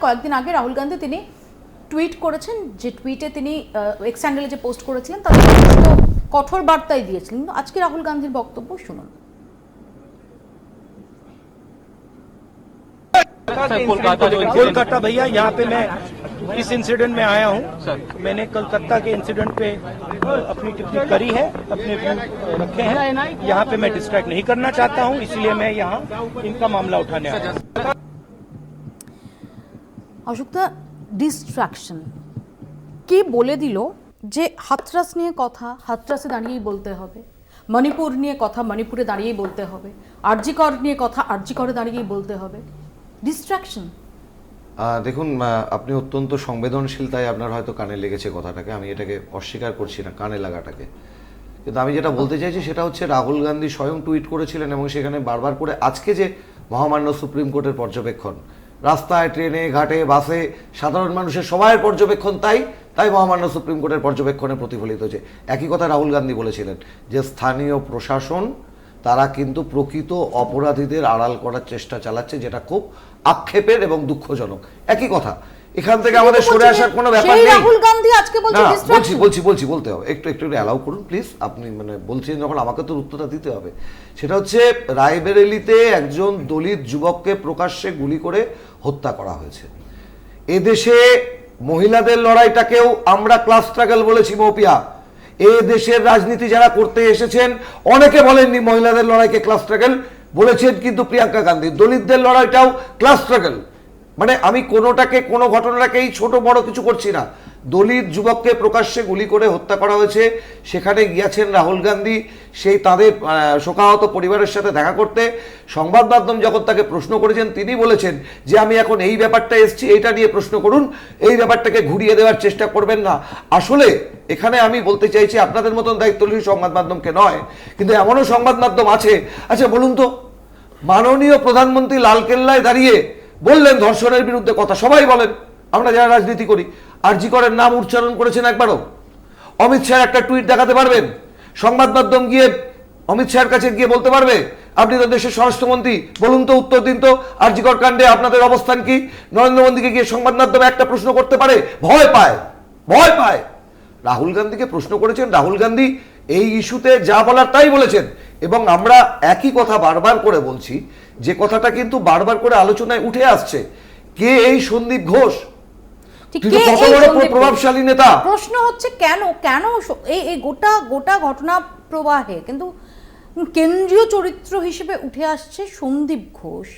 কয়েকদিন আগে রাহুল গান্ধী তিনি টুইট করেছেন যে টুইটে তিনি এক্স হ্যান্ডেলে যে পোস্ট করেছিলেন তাতে যথেষ্ট কঠোর বার্তাই দিয়েছিলেন কিন্তু আজকে রাহুল গান্ধীর বক্তব্য শুনুন कोलकाता जो कोलकाता भैया यहाँ पे मैं इस इंसिडेंट में आया हूँ मैंने कलकत्ता के इंसिडेंट पे अपनी टिप्पणी करी है अपने व्यू रखे हैं यहाँ पे मैं डिस्ट्रैक्ट नहीं करना चाहता हूँ इसलिए मैं यहाँ इनका मामला उठाने आया हूँ অশোকদা ডিস্ট্রাকশন কে বলে দিল যে হাতরাস নিয়ে কথা, হাতরাসে দাঁড়িয়েই বলতে হবে? মণিপুর নিয়ে কথা, মণিপুরে দাঁড়িয়েই বলতে হবে। আরজিকর নিয়ে কথা, আরজিকরে দাঁড়িয়েই বলতে হবে। ডিস্ট্রাকশন দেখুন আপনি অত্যন্ত সংবেদনশীল, তাই আপনার হয়তো কানে লেগেছে কথাটাকে। আমি এটাকে অস্বীকার করছি না, কানে লাগাটাকে। কিন্তু আমি যেটা বলতে চাইছি, সেটা হচ্ছে রাহুল গান্ধী স্বয়ং টুইট করেছিলেন এবং সেখানে বারবার করে আজকে যে মহামান্য সুপ্রিম কোর্টের পর্যবেক্ষণ রাস্তায়, ট্রেনে, ঘাটে, বাসে সাধারণ মানুষের সবাইয়ের পর্যবেক্ষণ তাই তাই মহামান্য সুপ্রিম কোর্টের পর্যবেক্ষণে প্রতিফলিত হয়েছে একই কথা রাহুল গান্ধী বলেছিলেন যে স্থানীয় প্রশাসন, তারা কিন্তু প্রকৃত অপরাধীদের আড়াল করার চেষ্টা চালাচ্ছে যেটা খুব আক্ষেপের এবং দুঃখজনক। একই কথা এখান থেকে আমাদের সরে আসার কোনো ব্যাপার নেই। রাহুল গান্ধী আজকে বলছে বলছি বলছি বলছি বলতে হবে। একটু একটু অ্যালাউ করুন প্লিজ আপনি মানে বলছেন যখন আমাকে তো উত্তরটা দিতে হবে। সেটা হচ্ছে রায়বেরেলিতে একজন দলিত যুবককে প্রকাশ্যে গুলি করে হত্যা করা হয়েছে। এদেশে মহিলাদের লড়াইটাকেও আমরা ক্লাস স্ট্রাগল বলেছি মৌপিয়া। এ দেশের রাজনীতি যারা করতে এসেছেন অনেকে বলেননি মহিলাদের লড়াইকে ক্লাস স্ট্রাগল বলেছেন কিন্তু প্রিয়াঙ্কা গান্ধী। দলিতদের লড়াইটাও ক্লাস স্ট্রাগল মানে আমি কোনোটাকে, কোনো ঘটনাটাকেই ছোট বড় কিছু করছি না। দলিত যুবককে প্রকাশ্যে গুলি করে হত্যা করা হয়েছে। সেখানে গিয়েছেন রাহুল গান্ধী। সেই তাদের শোকাহত পরিবারের সাথে দেখা করতে। সংবাদ মাধ্যম যখন তাকে প্রশ্ন করেছেন, তিনি বলেছেন যে, আমি এখন এই ব্যাপারটা এসেছি, এইটা নিয়ে প্রশ্ন করুন। এই ব্যাপারটাকে ঘুরিয়ে দেওয়ার চেষ্টা করবেন না। আসলে এখানে আমি বলতে চাইছি, আপনাদের মতন দায়িত্বশীল সংবাদ মাধ্যমকে নয়, কিন্তু এমনও সংবাদ মাধ্যম আছে। আচ্ছা বলুন তো, মাননীয় প্রধানমন্ত্রী লালকেল্লায় দাঁড়িয়ে বললেন ধর্ষণের বিরুদ্ধে কথা সবাই বলেন। আমরা যারা রাজনীতি করি আর জি করের নাম উচ্চারণ করেছেন একবারও। অমিত শাহ একটা টুইট দেখাতে পারবেন। সংবাদ মাধ্যম গিয়ে অমিত শাহের কাছে গিয়ে বলতে পারবে, আপনি তো দেশের স্বরাষ্ট্রমন্ত্রী, বলুন তো উত্তর দিন তো আরজিকর কাণ্ডে আপনাদের অবস্থান কি? নরেন্দ্র মোদীকে গিয়ে সংবাদ মাধ্যমে একটা প্রশ্ন করতে পারে, ভয় পায় ভয় পায়। রাহুল গান্ধীকে প্রশ্ন করেছেন, রাহুল গান্ধী এই ইস্যুতে যা বলার তাই বলেছেন। এবং আমরা একই কথা বারবার করে বলছি যে কথাটা কিন্তু বারবার করে আলোচনায় উঠে আসছে। কে এই সন্দীপ ঘোষ? কত বড় প্রভাবশালী নেতা? প্রশ্ন হচ্ছে কেন কেন এই গোটা গোটা ঘটনা প্রবাহে কিন্তু কেন্দ্রীয় চরিত্র হিসেবে উঠে আসছে সন্দীপ ঘোষ।